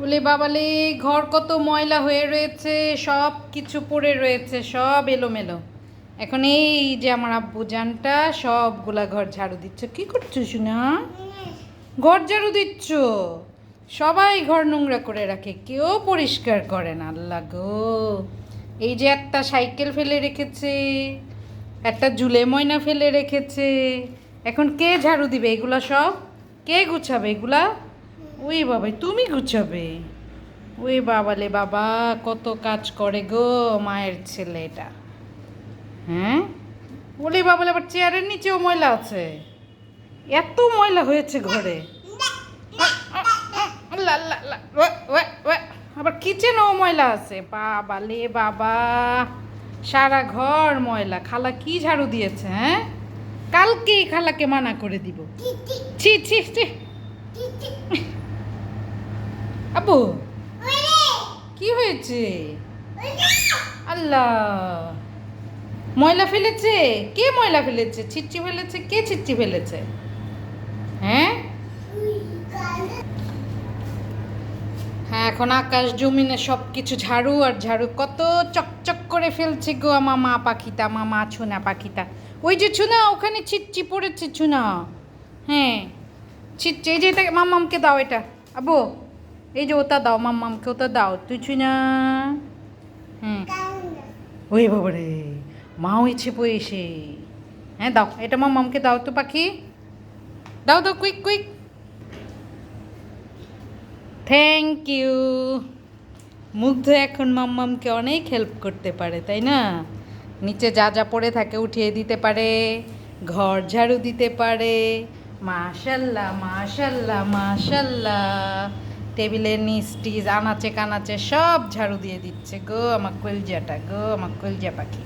বলে বাবালে ঘর কত ময়লা হয়ে রয়েছে, সব কিছু পড়ে রয়েছে, সব এলোমেলো। এখন এই যে আমার আব্বু জানটা সবগুলা ঘর ঝাড়ু দিচ্ছ। কি করছ শুনা? ঘর ঝাড়ু দিচ্ছ? সবাই ঘর নোংরা করে রাখে, কেউ পরিষ্কার করে না, আল্লাহ গো। এই যে একটা সাইকেল ফেলে রেখেছে, একটা জুলে ময়না ফেলে রেখেছে, এখন কে ঝাড়ু দিবে? এগুলা সব কে গুছাবে? এগুলা ওই বাবা তুমি গুছাবে? ওই বাবালে বাবা কত কাজ করে গো মায়ের ছেলে এটা হ্যাঁ? ওলে বাবালে আবার চেয়ারের নিচেও ময়লা আছে। এত ময়লা হয়েছে ঘরে। আবার কিচেনও ময়লা আছে। বাবা লে বাবা সারা ঘর ময়লা। খালা কি ঝাড়ু দিয়েছে হ্যাঁ? কালকেই খালাকে মানা করে দিব। ছি ছি ছি। আব্বু কি হয়েছে? আল্লাহ। ময়লা ফেলেছে? কে ময়লা ফেলেছে? ছিটচি ফেলেছে? কে ছিটচি ফেলেছে? হ্যাঁ? হ্যাঁ এখন আকাশ জমিনে সব কিছু ঝাড়ু আর ঝাড়ু কত চকচক করে ফেলছে গো আমার মা পাখিটা আমার মা ছুনা পাখিটা। ওই যে ছুনা ওখানে ছিটচি পড়েছে ছুনা। হ্যাঁ। ছিটচি এই যে এটা মাম্মামকে দাও এটা। আবু। এই যে ওটা দাও মাম্মামকে ওটা দাও। তুই ছুই না। হুম। ওই বাবারে, মাও ইচ্ছে পয়েছে হ্যাঁ দাও। এটা মাম্মামকে দাও তো, পাখি। দাও দাও, কুইক কুইক। থ্যাংক ইউ মুগ্ধ এখন মাম্মামকে অনেক হেল্প করতে পারে, তাই না? নিচে যা যা পড়ে থাকে উঠিয়ে দিতে পারে, ঘর ঝাড়ু দিতে পারে। মাশাল্লাহ মাশাল্লাহ মাশাল্লাহ। টেবিলের নিচ টিজ আনাচে কানাচে সব ঝাড়ু দিয়ে দিচ্ছে গো আমার কলজাটা গো আমার কলজা পাখি।